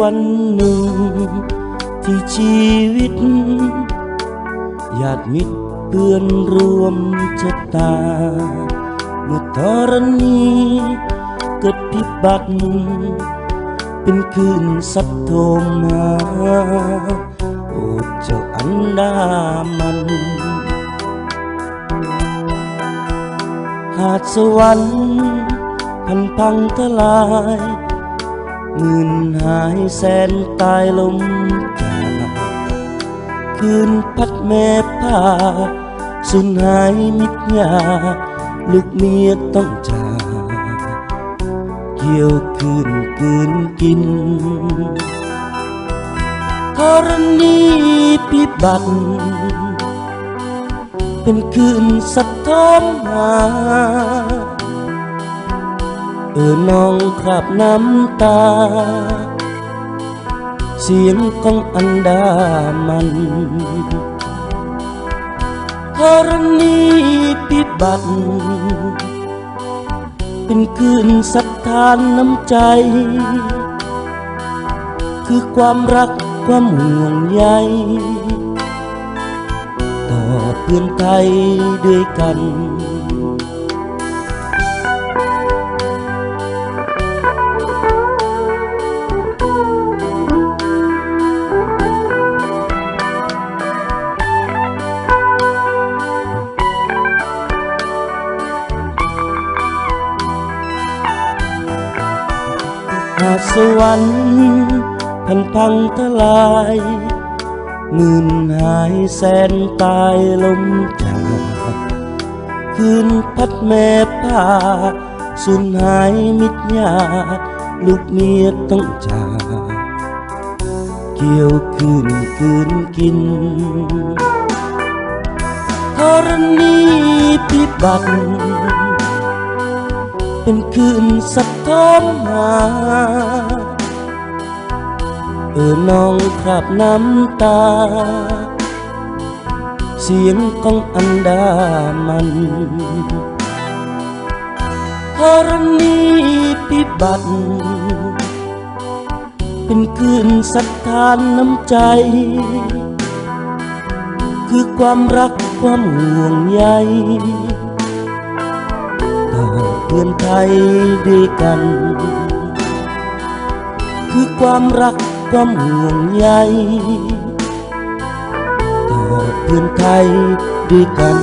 วันหนึ่ง ที่ชีวิตญาติมิตรเพื่อนรวมชะตา เมื่อธรณีเกิดพิบัติเป็นคืนสัตว์โทมมาโอ้เจ้าอันดามัน หาดสวรรค์พันพังทลาย หมื่นหายแสนตายลมจาคืนพัดแม่ผ้าสุนหายมิตรยา ลูกเมียต้องจากเกี่ยวคืนคืนกินธรณีพิบัติเป็นคืนสะท้อนหา เออน้องคราบน้ำตา เสียงของอันดามันธรณีพิบัติเป็นคืนสัทธานน้ำใจ คือความรักความห่วงใยต่อเพื่อนไทยด้วยกัน หาสวรรค์พันพังทลายหมื่นหายแสนตายลมจากคืนพัดแม่ผ้าสุนหายมิตรญาติลูกเมียต้องจากเกี่ยวคืนคืนกินธรณีพิบัติ เป็นคืนสะท้อนหาเออน้องคราบน้ำตา เสียงของอันดามันธรณีพิบัติ เป็นคืนสัทธานน้ำใจ คือความรักความห่วงใย เพื่อนไทยด้วยกัน คือความรักความห่วงใยต่อเพื่อนไทยด้วยกัน